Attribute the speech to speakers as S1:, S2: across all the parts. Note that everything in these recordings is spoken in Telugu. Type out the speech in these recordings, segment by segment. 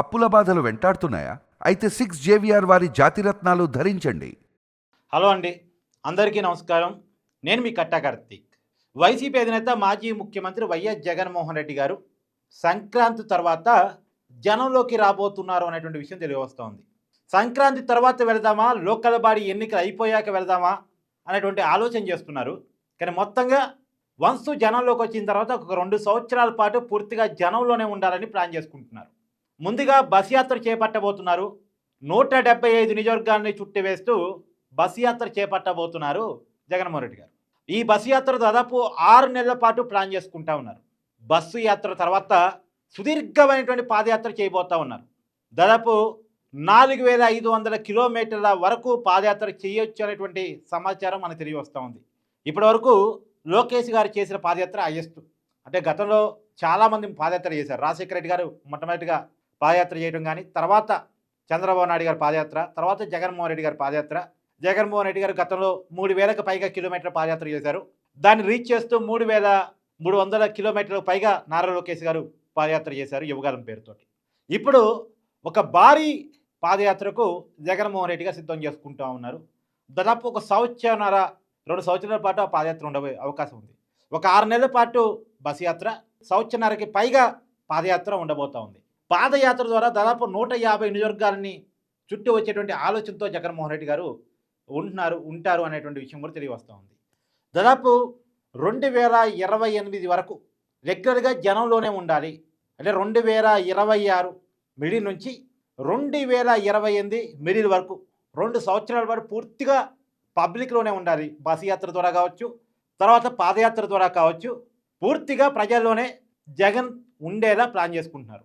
S1: అప్పుల బాధలు వెంటాడుతున్నాయా? అయితే సిక్స్ జేవిఆర్ వారి జాతిరత్నాలు ధరించండి.
S2: హలో అండి. అందరికీ నమస్కారం. నేను మీ కట్టా కార్తీక్. వైసీపీ అధినేత మాజీ ముఖ్యమంత్రి వైఎస్ జగన్మోహన్ రెడ్డి గారు సంక్రాంతి తర్వాత జనంలోకి రాబోతున్నారు అనేటువంటి విషయం తెలియవస్తోంది సంక్రాంతి తర్వాత వెళదామా? లోకల్ బాడీ ఎన్నికలు అయిపోయాక వెళదామా? అనేటువంటి ఆలోచన చేస్తున్నారు. కానీ మొత్తంగా వన్స్ జనంలోకి వచ్చిన తర్వాత ఒక రెండు సంవత్సరాల పాటు పూర్తిగా జనంలోనే ఉండాలని ప్లాన్ చేసుకుంటున్నారు. ముందుగా బస్ యాత్ర చేపట్టబోతున్నారు. నూట డెబ్బై ఐదు నియోజకవర్గాన్ని చుట్టివేస్తూ బస్ యాత్ర చేపట్టబోతున్నారు జగన్మోహన్ రెడ్డి గారు. ఈ బస్సు యాత్ర దాదాపు ఆరు నెలల పాటు ప్లాన్ చేసుకుంటా ఉన్నారు. బస్సు యాత్ర తర్వాత సుదీర్ఘమైనటువంటి పాదయాత్ర చేయబోతా ఉన్నారు. దాదాపు నాలుగు వేల ఐదు వందల కిలోమీటర్ల వరకు పాదయాత్ర చేయొచ్చు అనేటువంటి సమాచారం మనకు తెలియ వస్తూ ఉంది. ఇప్పటి వరకు లోకేష్ గారు చేసిన పాదయాత్ర హైయెస్ట్. అంటే గతంలో చాలామంది పాదయాత్ర చేశారు. రాజశేఖర రెడ్డి గారు మొట్టమొదటిగా పాదయాత్ర చేయడం కానీ తర్వాత చంద్రబాబు నాయుడు గారి పాదయాత్ర తర్వాత జగన్మోహన్ రెడ్డి గారి పాదయాత్ర. జగన్మోహన్ రెడ్డి గారు గతంలో మూడు వేలకు పైగా కిలోమీటర్ పాదయాత్ర చేశారు. దాన్ని రీచ్ చేస్తూ మూడు వేల మూడు వందల కిలోమీటర్లకు పైగా నారా లోకేష్ గారు పాదయాత్ర చేశారు యువగాలం పేరుతోటి. ఇప్పుడు ఒక భారీ పాదయాత్రకు జగన్మోహన్ రెడ్డి గారు సిద్ధం చేసుకుంటూ ఉన్నారు. దాదాపు ఒక సంవత్సరన్నర రెండు సంవత్సరాల పాటు ఆ పాదయాత్ర ఉండబోయే అవకాశం ఉంది. ఒక ఆరు నెలల పాటు బస్ యాత్ర సంవత్సరన్నరకి పైగా పాదయాత్ర ఉండబోతా ఉంది. పాదయాత్ర ద్వారా దాదాపు నూట యాభై నియోజకవర్గాలని చుట్టూ వచ్చేటువంటి ఆలోచనతో జగన్మోహన్ రెడ్డి గారు ఉంటున్నారు ఉంటారు అనేటువంటి విషయం కూడా తెలియవస్తూ ఉంది. దాదాపు రెండు వేల ఇరవై ఎనిమిది వరకు రెగ్యులర్గా జనంలోనే ఉండాలి. అంటే రెండు వేల ఇరవై ఆరు మిడిల్ నుంచి రెండు వేల ఇరవై ఎనిమిది మిడిల్ వరకు రెండు సంవత్సరాల పాటు పూర్తిగా పబ్లిక్లోనే ఉండాలి. బస్ యాత్ర ద్వారా కావచ్చు తర్వాత పాదయాత్ర ద్వారా కావచ్చు పూర్తిగా ప్రజల్లోనే జగన్ ఉండేలా ప్లాన్ చేసుకుంటున్నారు.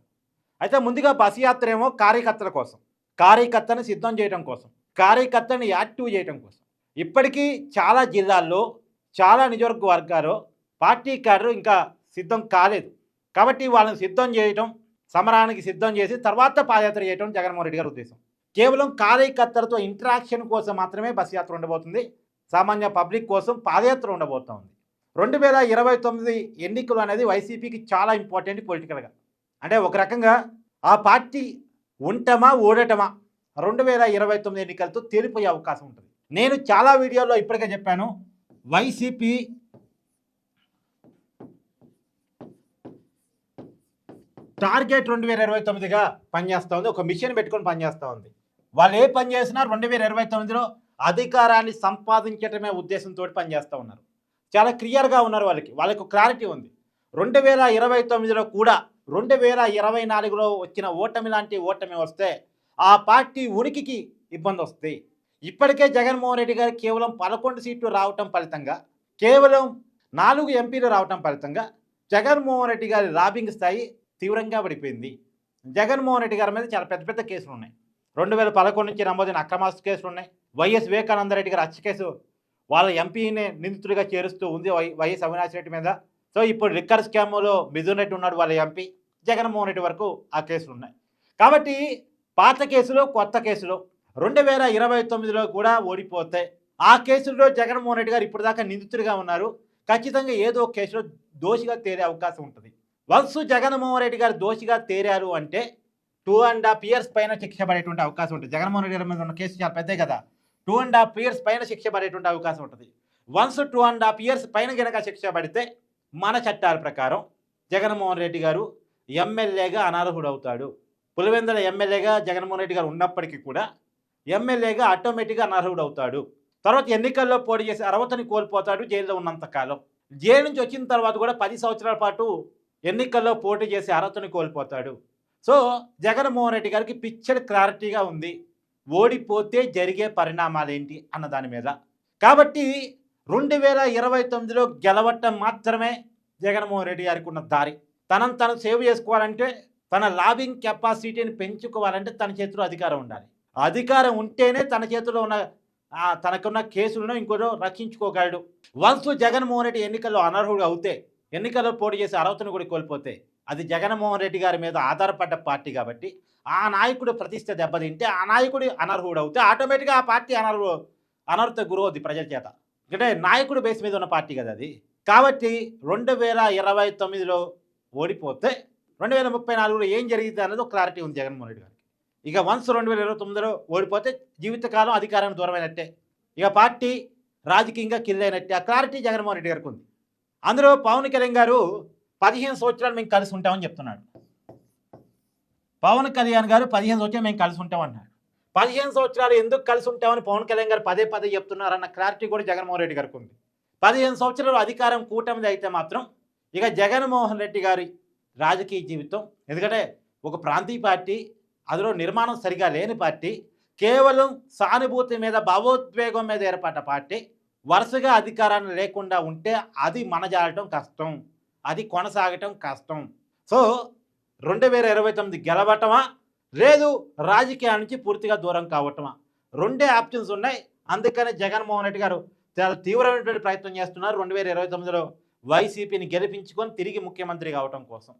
S2: అయితే ముందుగా బస్ యాత్ర ఏమో కార్యకర్తల కోసం కార్యకర్తను సిద్ధం చేయడం కోసం కార్యకర్తని యాక్టివ్ చేయడం కోసం. ఇప్పటికీ చాలా జిల్లాల్లో చాలా నియోజకవర్గాలు పార్టీ కార్డు ఇంకా సిద్ధం కాలేదు. కాబట్టి వాళ్ళని సిద్ధం చేయటం సమరానికి సిద్ధం చేసి తర్వాత పాదయాత్ర చేయటం జగన్మోహన్ రెడ్డి గారి ఉద్దేశం. కేవలం కార్యకర్తలతో ఇంటరాక్షన్ కోసం మాత్రమే బస్ యాత్ర ఉండబోతుంది. సామాన్య పబ్లిక్ కోసం పాదయాత్ర ఉండబోతోంది. రెండు వేల ఇరవై తొమ్మిది ఎన్నికలు అనేది వైసీపీకి చాలా ఇంపార్టెంట్ పొలిటికల్గా. అంటే ఒక రకంగా ఆ పార్టీ ఉండటమా ఓడటమా రెండు వేల ఇరవై తొమ్మిది ఎన్నికలతో తేలిపోయే అవకాశం ఉంటుంది. నేను చాలా వీడియోలో ఇప్పటికే చెప్పాను వైసీపీ టార్గెట్ రెండు వేల ఇరవై తొమ్మిదిగా పనిచేస్తూ ఉంది ఒక మిషన్ పెట్టుకొని పనిచేస్తూ ఉంది. వాళ్ళు ఏ పని చేసినా రెండు వేల ఇరవై తొమ్మిదిలో అధికారాన్ని సంపాదించటమే ఉద్దేశంతో పనిచేస్తూ ఉన్నారు. చాలా క్లియర్గా ఉన్నారు వాళ్ళకి వాళ్ళకు క్లారిటీ ఉంది. రెండు వేల ఇరవై తొమ్మిదిలో కూడా రెండు వేల ఇరవై నాలుగులో వచ్చిన ఓటమి లాంటి ఓటమి వస్తే ఆ పార్టీ ఉనికికి ఇబ్బంది వస్తుంది. ఇప్పటికే జగన్మోహన్ రెడ్డి గారు కేవలం పదకొండు సీట్లు రావటం ఫలితంగా కేవలం నాలుగు ఎంపీలు రావటం ఫలితంగా జగన్మోహన్ రెడ్డి గారి లాబింగ్ స్థాయి తీవ్రంగా పడిపోయింది. జగన్మోహన్ రెడ్డి గారి మీద చాలా పెద్ద పెద్ద కేసులు ఉన్నాయి. రెండు వేల పదకొండు నుంచి నమోదైన అక్రమాస్తు కేసులు ఉన్నాయి. వైఎస్ వివేకానంద రెడ్డి గారి హత్య కేసు వాళ్ళ ఎంపీని నిందితుడిగా చేరుస్తూ ఉంది వై వైఎస్ అవినాష్ రెడ్డి మీద. సో ఇప్పుడు రిక్కర్ స్కామ్లో మిథున్ రెడ్డి ఉన్నాడు వాళ్ళ ఎంపీ జగన్మోహన్ రెడ్డి వరకు ఆ కేసులు ఉన్నాయి. కాబట్టి పాత కేసులో కొత్త కేసులో రెండు వేల ఇరవై తొమ్మిదిలో కూడా ఓడిపోతే ఆ కేసులో జగన్మోహన్ రెడ్డి గారు ఇప్పటిదాకా నిందితుడిగా ఉన్నారు. ఖచ్చితంగా ఏదో కేసులో దోషిగా తేరే అవకాశం ఉంటుంది. వన్స్ జగన్మోహన్ రెడ్డి గారు దోషిగా తేరారు అంటే టూ అండ్ హాఫ్ ఇయర్స్ పైన శిక్ష పడేటువంటి అవకాశం ఉంటుంది. జగన్మోహన్ రెడ్డి గారి మీద ఉన్న కేసు చాలా పెద్దే కదా. టూ అండ్ హాఫ్ ఇయర్స్ పైన శిక్ష పడేటువంటి అవకాశం ఉంటుంది. Once two and half years పైన కనుక శిక్ష పడితే మన చట్టాల ప్రకారం జగన్మోహన్ రెడ్డి గారు ఎమ్మెల్యేగా అనర్హుడు అవుతాడు పులివెందుల ఎమ్మెల్యేగా జగన్మోహన్ రెడ్డి గారు ఉన్నప్పటికీ కూడా ఎమ్మెల్యేగా ఆటోమేటిక్గా అనర్హుడు అవుతాడు తర్వాత ఎన్నికల్లో పోటీ చేసి అర్హతని కోల్పోతాడు జైల్లో ఉన్నంత కాలం. జైలు నుంచి వచ్చిన తర్వాత కూడా పది సంవత్సరాల పాటు ఎన్నికల్లో పోటీ చేసి అర్హతని కోల్పోతాడు. సో జగన్మోహన్ రెడ్డి గారికి పిక్చర్ క్లారిటీగా ఉంది. ఓడిపోతే జరిగే పరిణామాలు ఏంటి అన్న దాని మీద. కాబట్టి రెండు వేల ఇరవై తొమ్మిదిలో గెలవటం మాత్రమే జగన్మోహన్ రెడ్డి గారికి ఉన్న దారి. తనను తను సేవ్ చేసుకోవాలంటే తన లాబింగ్ కెపాసిటీని పెంచుకోవాలంటే తన చేతిలో అధికారం ఉండాలి. అధికారం ఉంటేనే తన చేతిలో ఉన్న తనకున్న కేసులను ఇంకోటో రక్షించుకోగలడు. వన్స్ జగన్మోహన్ రెడ్డి ఎన్నికల్లో అనర్హుడు అవుతే ఎన్నికల్లో పోటీ చేసే అర్హతను కూడా కోల్పోతే అది జగన్మోహన్ రెడ్డి గారి మీద ఆధారపడ్డ పార్టీ కాబట్టి ఆ నాయకుడు ప్రతిష్ట దెబ్బతింటే ఆ నాయకుడు అనర్హుడు అవుతే ఆటోమేటిక్గా ఆ పార్టీ అనర్హు అనర్హత గురవుద్ది ప్రజల చేత. అంటే నాయకుడు బేస్ మీద ఉన్న పార్టీ కదా అది. కాబట్టి రెండు వేల ఇరవై తొమ్మిదిలో ఓడిపోతే రెండు వేల ముప్పై నాలుగులో ఏం జరిగింది అన్నది ఒక క్లారిటీ ఉంది జగన్మోహన్ రెడ్డి గారికి. ఇక వన్స్ రెండు వేల ఇరవై తొమ్మిదిలో ఓడిపోతే జీవితకాలం అధికారానికి దూరమైనట్టే. ఇక పార్టీ రాజకీయంగా కిల్ అయినట్టే ఆ క్లారిటీ జగన్మోహన్ రెడ్డి గారికి ఉంది. అందులో పవన్ కళ్యాణ్ గారు పదిహేను సంవత్సరాలు మేము కలిసి ఉంటామని చెప్తున్నాడు. పవన్ కళ్యాణ్ గారు పదిహేను సంవత్సరాలు మేము కలిసి ఉంటామన్నాడు. పదిహేను సంవత్సరాలు ఎందుకు కలిసి ఉంటామని పవన్ కళ్యాణ్ గారు పదే పదే చెప్తున్నారన్న క్లారిటీ కూడా జగన్మోహన్ రెడ్డి గారికి ఉంది. పదిహేను సంవత్సరాలు అధికారం కూటమిది అయితే మాత్రం ఇక జగన్మోహన్ రెడ్డి గారి రాజకీయ జీవితం ఎందుకంటే ఒక ప్రాంతీయ పార్టీ అందులో నిర్మాణం సరిగా లేని పార్టీ కేవలం సానుభూతి మీద భావోద్వేగం మీద ఏర్పడ్డ పార్టీ వరుసగా అధికారాన్ని లేకుండా ఉంటే అది మనజాలటం కష్టం అది కొనసాగటం కష్టం. సో రెండు వేల ఇరవై తొమ్మిది గెలవటమా లేదు రాజకీయాల నుంచి పూర్తిగా దూరం కావటమా? రెండే ఆప్షన్స్ ఉన్నాయి. అందుకనే జగన్మోహన్ రెడ్డి గారు చాలా తీవ్రమైనటువంటి ప్రయత్నం చేస్తున్నారు. రెండు వేల ఇరవై తొమ్మిదిలో వైసీపీని గెలిపించుకొని తిరిగి ముఖ్యమంత్రి కావటం కోసం.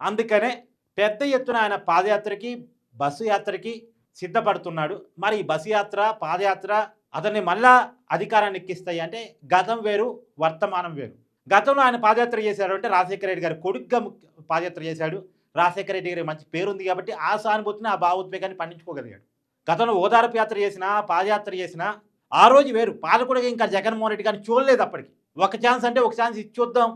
S2: అందుకనే పెద్ద ఎత్తున ఆయన పాదయాత్రకి బస్సు యాత్రకి సిద్ధపడుతున్నాడు. మరి ఈ బస్సు యాత్ర పాదయాత్ర అతన్ని మళ్ళా అధికారాన్ని ఎక్కిస్తాయి అంటే గతం వేరు వర్తమానం వేరు. గతంలో ఆయన పాదయాత్ర చేశాడు అంటే రాజశేఖర రెడ్డి గారు కొడుగ్గా ముఖ్య- పాదయాత్ర చేశాడు. రాజశేఖర రెడ్డి గారి మంచి పేరుంది కాబట్టి ఆ సానుభూతిని ఆ భావోద్వేగాన్ని పండించుకోగలిగాడు. గతంలో ఓదారపు యాత్ర చేసినా పాదయాత్ర చేసినా ఆ రోజు వేరు. పాలకుడిగా ఇంకా జగన్మోహన్ రెడ్డి గారిని చూడలేదు అప్పటికి. ఒక ఛాన్స్ అంటే ఒక ఛాన్స్ ఇచ్చొద్దాం.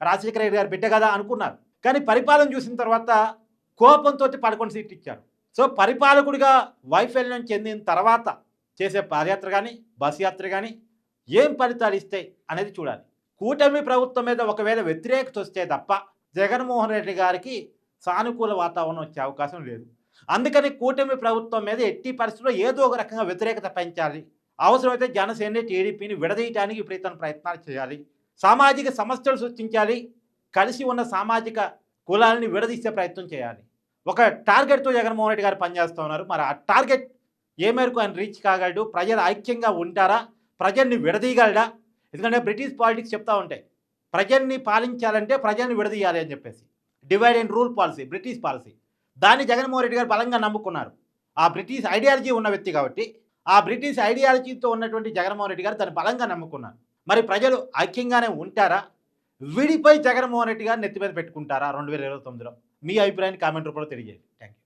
S2: రాజశేఖర రెడ్డి గారు బిడ్డ కదా అనుకున్నారు. కానీ పరిపాలన చూసిన తర్వాత కోపంతో పదకొండు సీట్లు ఇచ్చారు. సో పరిపాలకుడిగా వైఫల్యం చెందిన తర్వాత చేసే పాదయాత్ర కానీ బస్ యాత్ర కానీ ఏం ఫలితాలు ఇస్తాయి అనేది చూడాలి. కూటమి ప్రభుత్వం మీద ఒకవేళ వ్యతిరేకత వస్తే తప్ప జగన్మోహన్ రెడ్డి గారికి సానుకూల వాతావరణం వచ్చే అవకాశం లేదు. అందుకని కూటమి ప్రభుత్వం మీద ఎట్టి పరిస్థితుల్లో ఏదో ఒక రకంగా వ్యతిరేకత పెంచాలి. అవసరమైతే జనసేన టీడీపీని విడదీయటానికి విపరీతమైన ప్రయత్నాలు చేయాలి. సామాజిక సమస్యలు సృష్టించాలి. కలిసి ఉన్న సామాజిక కులాలని విడదీసే ప్రయత్నం చేయాలి. ఒక టార్గెట్తో జగన్మోహన్ రెడ్డి గారు పనిచేస్తూ ఉన్నారు. మరి ఆ టార్గెట్ ఏ మేరకు ఆయన రీచ్ కాగలడు? ప్రజలు ఐక్యంగా ఉంటారా? ప్రజల్ని విడదీయగలడా? ఎందుకంటే బ్రిటిష్ పాలిటిక్స్ చెప్తా ఉంటాయి. ప్రజల్ని పాలించాలంటే ప్రజల్ని విడదీయాలి అని చెప్పేసి. Divide and rule policy British policy దాన్ని జగన్మోహన్ రెడ్డి గారు బలంగా నమ్ముకున్నారు. ఆ బ్రిటిష్ ఐడియాలజీ ఉన్న వ్యక్తి కాబట్టి ఆ బ్రిటిష్ ఐడియాలజీతో ఉన్నటువంటి జగన్మోహన్ రెడ్డి గారు దాన్ని బలంగా నమ్ముకున్నారు. మరి ప్రజలు ఐక్యంగానే ఉంటారా? విడిపై జగన్మోహన్ రెడ్డి గారు నెత్తి మీద పెట్టుకుంటారా? రెండు వేల ఇరవై తొమ్మిదిలో? మీ అభిప్రాయాన్ని కామెంట్ రూపంలో తెలియజేయండి. Thank you